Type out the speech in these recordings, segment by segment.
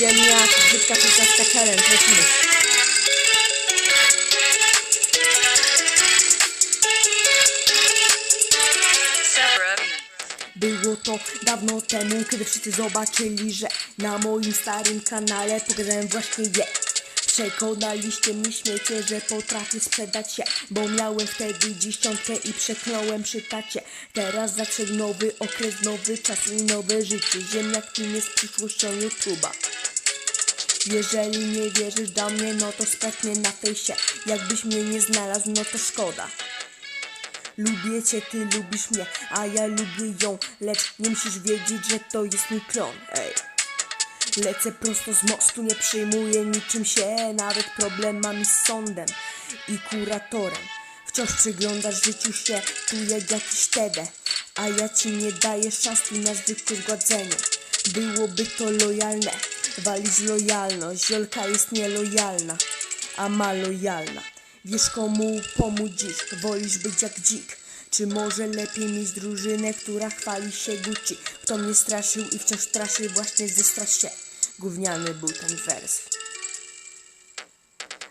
Ziemniak, brzydka szesnastka challenge, lecimy. Było to dawno temu, kiedy wszyscy zobaczyli, że na moim starym kanale pokazałem właśnie je. Przekonaliście mnie śmiecie, że potrafię sprzedać się, bo miałem wtedy dziesiątkę i przekląłem przy tacie. Teraz zaczął nowy okres, nowy czas i nowe życie. Ziemniak film jest przyszłością YouTube'a. Jeżeli nie wierzysz do mnie, no to sprawdź mnie na fejsie. Jakbyś mnie nie znalazł, no to szkoda. Lubię cię, ty lubisz mnie, a ja lubię ją. Lecz nie musisz wiedzieć, że to jest mój klon, ej. Lecę prosto z mostu, nie przyjmuję niczym się Nawet problem mam i z sądem i kuratorem. Wciąż przyglądasz życiu się, tu jak jakiś tede A ja ci nie daję szans tu na zwykłe zgładzenie Byłoby to lojalne, walić lojalność. Jolka jest nielojalna, a ma lojalna. Wiesz komu pomóc dziś, wolisz być jak dzik. Czy może lepiej mieć drużynę, która chwali się Gucci? Kto mnie straszył i wciąż straszy, właśnie zestrasz się. Gówniany był ten wers.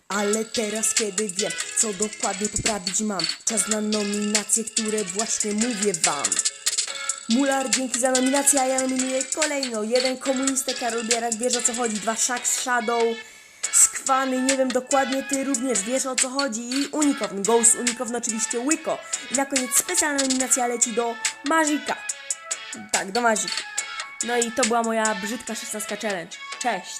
Ale teraz, kiedy wiem, co dokładnie poprawić mam Czas na nominacje, które właśnie mówię wam Mular, dzięki za nominację, a ja nominuję kolejno Jeden komunista, Karol Bierak, wiesz o co chodzi. Dwa Shax Shadow Skwany, nie wiem dokładnie, ty również wiesz o co chodzi. I Unikowny, Ghost Unikowny oczywiście Łyko I na koniec specjalna nominacja leci do Mazika. Tak, do Mazika. No i to była moja brzydka 16 challenge. Cześć